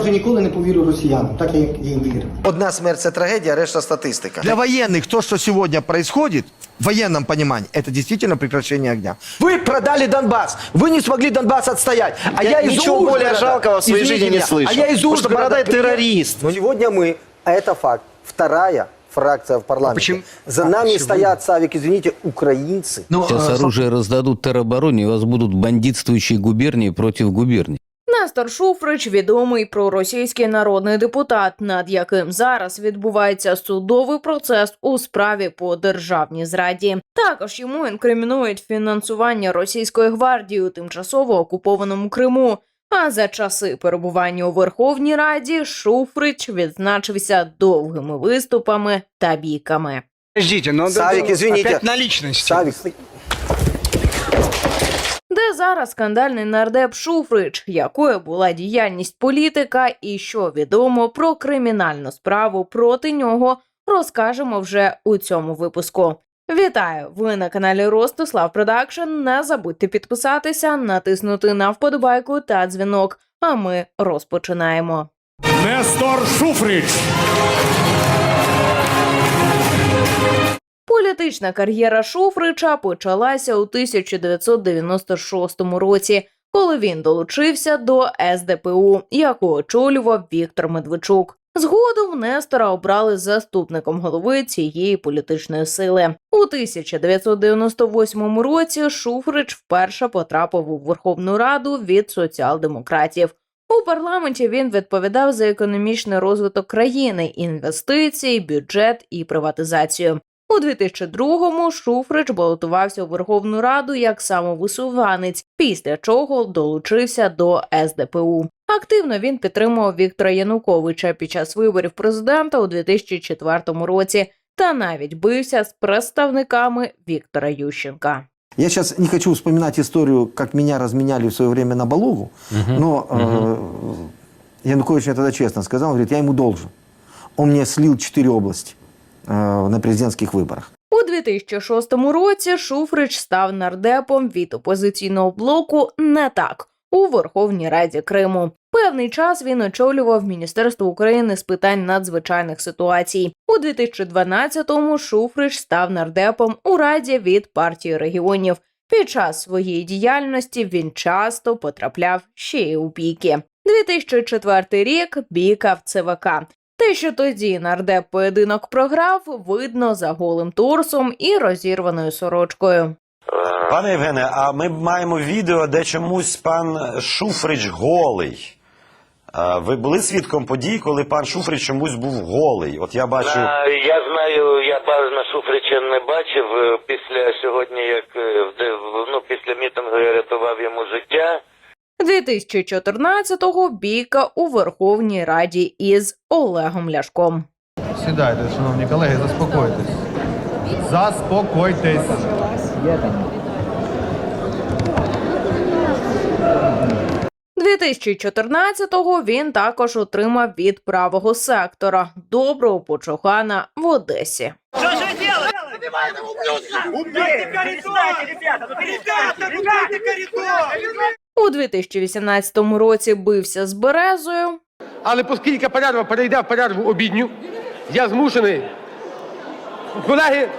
вже ніколи не повірю росіянам, так як я їм вірив. Одна смерть це трагедія, решта статистика. Для военных то, что сегодня происходит, в военном понимании, это действительно прекращение огня. Вы продали Донбасс. Вы не смогли Донбасс отстоять. А я, из ничего Ужгорода. более жалкого в своей Извините жизни не меня, слышал. А я из Потому что Ужгорода. Бородай приехал. террорист. Но сегодня мы, а это факт, вторая фракция в парламенте. почему- За а нами почему? стоят, Савик, извините, украинцы. Ну, Сейчас э, оружие раздадут теробороне, и у вас будут бандитствующие губернии против губерний. Нестор Шуфрич відомий проросійський народний депутат, над яким зараз відбувається судовий процес у справі по державній зраді. Також йому інкримінують фінансування російської гвардії у тимчасово окупованому Криму. А за часи перебування у Верховній Раді Шуфрич відзначився довгими виступами та бійками. Подождите, но... Савик, извините. Опять на личности. Савик, Зараз скандальний нардеп Шуфрич, якою була діяльність політика, і що відомо про кримінальну справу проти нього, розкажемо вже у цьому випуску. Вітаю! Ви на каналі Ростислав Продакшн. Не забудьте підписатися, натиснути на вподобайку та дзвінок. А ми розпочинаємо. Нестор Шуфрич. Політична кар'єра Шуфрича почалася у 1996 році, коли він долучився до СДПУ, яку очолював Віктор Медведчук. Згодом Нестора обрали заступником голови цієї політичної сили. У 1998 році Шуфрич вперше потрапив у Верховну Раду від соціал-демократів. У парламенті він відповідав за економічний розвиток країни, інвестиції, бюджет і приватизацію. У 2002-му Шуфрич балотувався у Верховну Раду як самовисуванець, після чого долучився до СДПУ. Активно він підтримував Віктора Януковича під час виборів президента у 2004 році та навіть бився з представниками Віктора Ющенка. Я сейчас не хочу вспоминать историю, как меня разменяли в свое время на Балогу, но э, Янукович мне тогда честно сказал, он говорит, я ему должен. Он мне слил четыре области э, на президентских выборах. У 2006 році Шуфрич став нардепом від опозиційного блоку не так у Верховній Раді Криму. Певний час він очолював Міністерство України з питань надзвичайних ситуацій. У 2012-му Шуфрич став нардепом у Раді від партії регіонів. Під час своєї діяльності він часто потрапляв ще й у бійки. 2004 рік бійка в ЦВК. Те, що тоді нардеп поєдинок програв, видно за голим торсом і розірваною сорочкою. Пане Євгене, а ми маємо відео, де чомусь пан Шуфрич голий. А Ви були свідком подій, коли пан Шуфрич чомусь був голий? От я бачу. А, Я знаю, я пана Шуфрича не бачив е, після сьогодні, як е, в де- в- ну, після мітингу я рятував йому життя. 2014-го бійка у Верховній Раді із Олегом Ляшком. Сідайте, шановні колеги, заспокойтесь. Заспокойтесь. 2014-го він також отримав від правого сектора доброго почухана в Одесі. У 2018 році бився з Березою. Але оскільки перерва перейде в перерву обідню, я змушений. Колеги,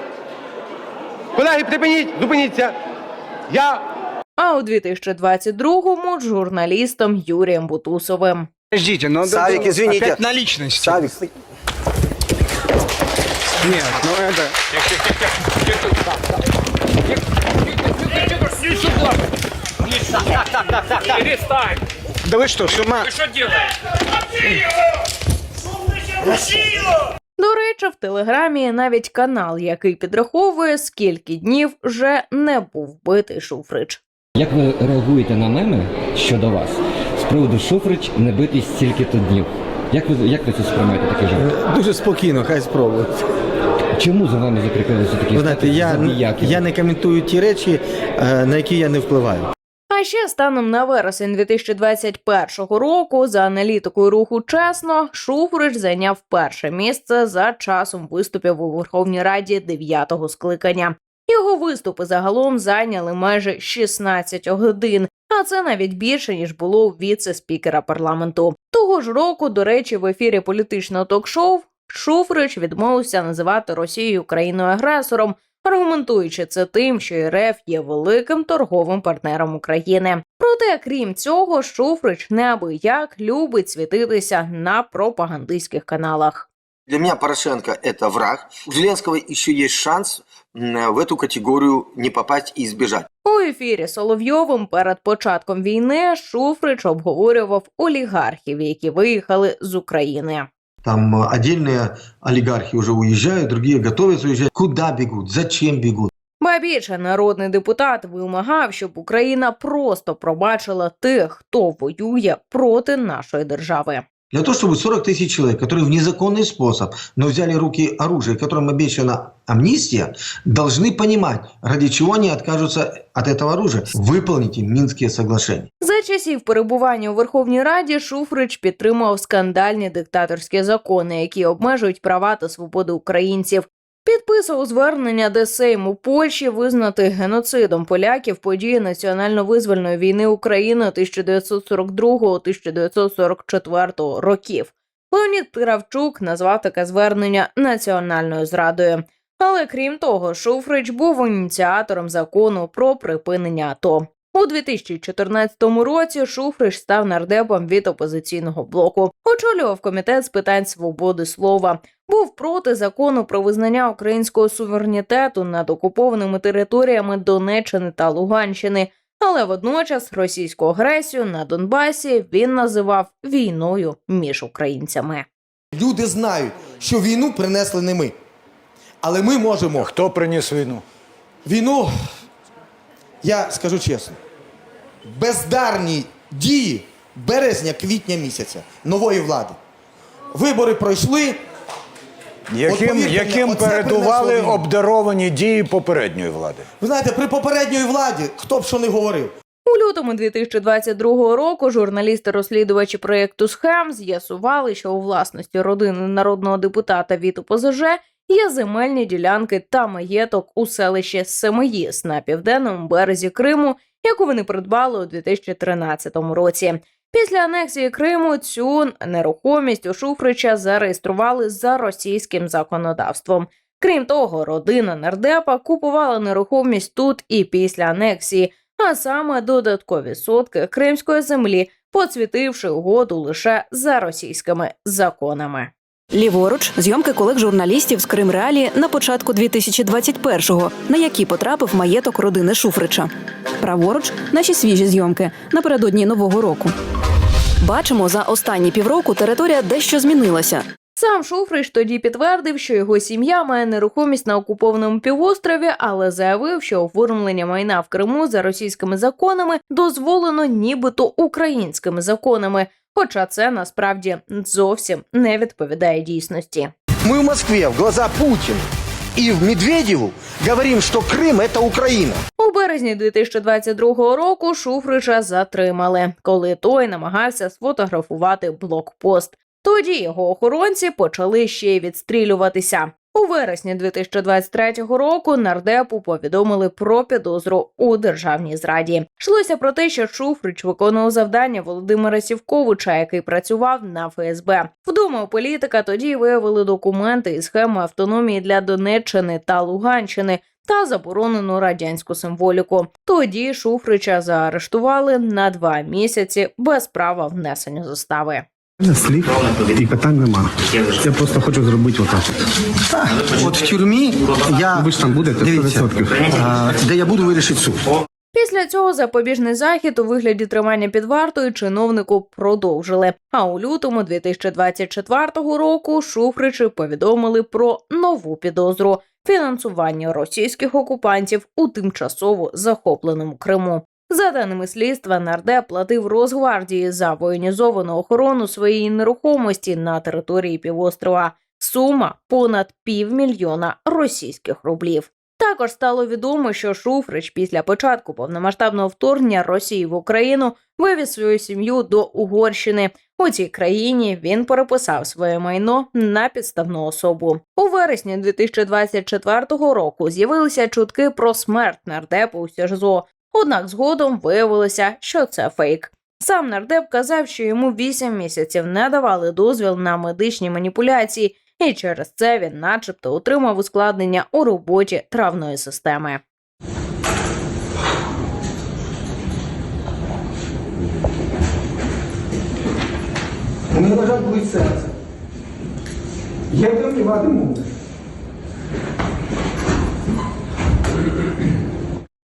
колеги, припиніть, зупиніться. Я А у 2022-му журналістом Юрієм Бутусовим. Подождите, но... Савик, извините. Опять на личности. Савик, Нет, ну это... Да вы что, с ума? До речі, в телеграмі є навіть канал, який підраховує, скільки днів вже не був битий Шуфрич. Як ви реагуєте на меми щодо вас з приводу Шуфрич не битись стільки-то днів? Як ви, як ви це сприймаєте такий жарт? Дуже спокійно, хай спробують. Чому за вами закріпилися такі Ви знаєте, я, забіяки? я не коментую ті речі, е, на які я не впливаю. Ще станом на вересень 2021 року, за аналітикою руху чесно, Шуфрич зайняв перше місце за часом виступів у Верховній Раді дев'ятого скликання. Його виступи загалом зайняли майже 16 годин, А це навіть більше ніж було у віце-спікера парламенту. Того ж року, до речі, в ефірі політичного ток-шоу Шуфрич відмовився називати Росію країною агресором, аргументуючи це тим, що РФ є великим торговим партнером України. Проте, крім цього, Шуфрич неабияк любить світитися на пропагандистських каналах. Для меня Порошенко – это враг. У Зеленского еще есть шанс м, в эту категорию не попасть и избежать. У ефірі Соловйовим перед початком війни Шуфрич обговорював олігархів, які виїхали з України. Там э, отдельные олигархи уже уезжают, другие готовятся уезжать. Куда бегут? Зачем бегут? Ба народний депутат вимагав, щоб Україна просто пробачила тих, хто воює проти нашої держави. Для того, чтобы 40 тысяч человек, которые в незаконный способ, но взяли в руки оружие, которым обещана амнистия, должны понимать, ради чего они откажутся от этого оружия. Выполните Минские соглашения. За часів перебування у Верховній Раді Шуфрич підтримав скандальні диктаторські закони, які обмежують права та свободи українців. Підписував звернення до Сейму Польщі визнати геноцидом поляків події національно-визвольної війни України 1942-1944 років. Леонід Кравчук назвав таке звернення національною зрадою. Але крім того, Шуфрич був ініціатором закону про припинення АТО. У 2014 році Шуфрич став нардепом від опозиційного блоку, очолював комітет з питань свободи слова, був проти закону про визнання українського суверенітету над окупованими територіями Донеччини та Луганщини. Але водночас російську агресію на Донбасі він називав війною між українцями. Люди знають, що війну принесли не ми. Але ми можемо Хто приніс війну? Війну, я скажу чесно, бездарні дії березня-квітня місяця нової влади. Вибори пройшли. От Яким, повірте мені, яким передували принесло обдаровані дії попередньої влади? Ви знаєте, при попередньої владі, хто б що не говорив, У лютому 2022 року журналісти-розслідувачі проєкту «Схем» з'ясували, що у власності родини народного депутата від ОПЗЖ є земельні ділянки та маєток у селищі Семиїс на південному березі Криму, яку вони придбали у 2013 році. Після анексії Криму цю нерухомість у Шуфрича зареєстрували за російським законодавством. Крім того, родина нардепа купувала нерухомість тут і після анексії, а саме додаткові сотки кримської землі, поцвітивши угоду лише за російськими законами. Ліворуч зйомки колег журналістів з Крим Реалі на початку 2021-го, на які потрапив маєток родини Шуфрича. Праворуч наші свіжі зйомки напередодні нового року. Бачимо, за останні півроку територія дещо змінилася. Сам Шуфрич тоді підтвердив, що його сім'я має нерухомість на окупованому півострові, але заявив, що оформлення майна в Криму за російськими законами дозволено нібито українськими законами. Хоча це насправді зовсім не відповідає дійсності. Мы в Москве в глаза Путину и в Медведеву говорим, что Крым это Украина. У березні 2022 року Шуфрича затримали, коли той намагався сфотографувати блокпост. Тоді його охоронці почали ще й відстрілюватися. У вересні 2023 року нардепу повідомили про підозру у державній зраді. Йшлося про те, що Шуфрич виконував завдання Володимира Сівковича, який працював на ФСБ. Вдома у політика тоді виявили документи із схеми автономії для Донеччини та Луганщини. Та заборонену радянську символіку. Тоді Шуфрича заарештували на два місяці без права внесення застави. Слів і питань нема. Я просто хочу зробити отак. От в тюрмі я Ви ж там будете дивіться, 100%. а, де я буду вирішити суд. Після цього запобіжний захід у вигляді тримання під вартою чиновнику продовжили. А у лютому 2024 року Шуфричі повідомили про нову підозру фінансування російських окупантів у тимчасово захопленому Криму. За даними слідства, нардеп платив Росгвардії за воєнізовану охорону своєї нерухомості на території півострова. Сума понад півмільйона російських рублів. Також стало відомо, що Шуфрич після початку повномасштабного вторгнення Росії в Україну вивіз свою сім'ю до Угорщини. У цій країні він переписав своє майно на підставну особу. У вересні 2024 року з'явилися чутки про смерть нардепу у Сержзо. Однак згодом виявилося, що це фейк. Сам нардеп казав, що йому 8 місяців не давали дозвіл на медичні маніпуляції, і через це він, начебто, отримав ускладнення у роботі травної системи. Жаль, болить серце. Я втримувати можу.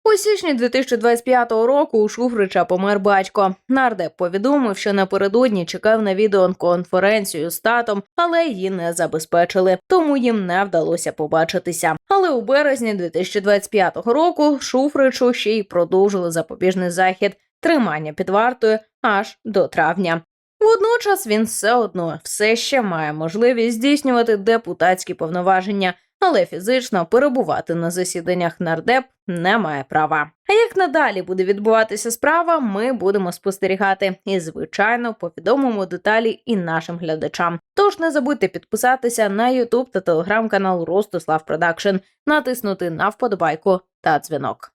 У січні 2025 року у Шуфрича помер батько. Нардеп повідомив, що напередодні чекав на відеоконференцію з татом, але її не забезпечили, тому їм не вдалося побачитися. Але у березні 2025 року Шуфричу ще й продовжили запобіжний захід тримання під вартою аж до травня. Водночас він все одно все ще має можливість здійснювати депутатські повноваження, але фізично перебувати на засіданнях нардеп не має права. А як надалі буде відбуватися справа, ми будемо спостерігати і, звичайно, повідомимо деталі і нашим глядачам. Тож не забудьте підписатися на YouTube та телеграм-канал Ростислав Продакшн, натиснути на вподобайку та дзвінок.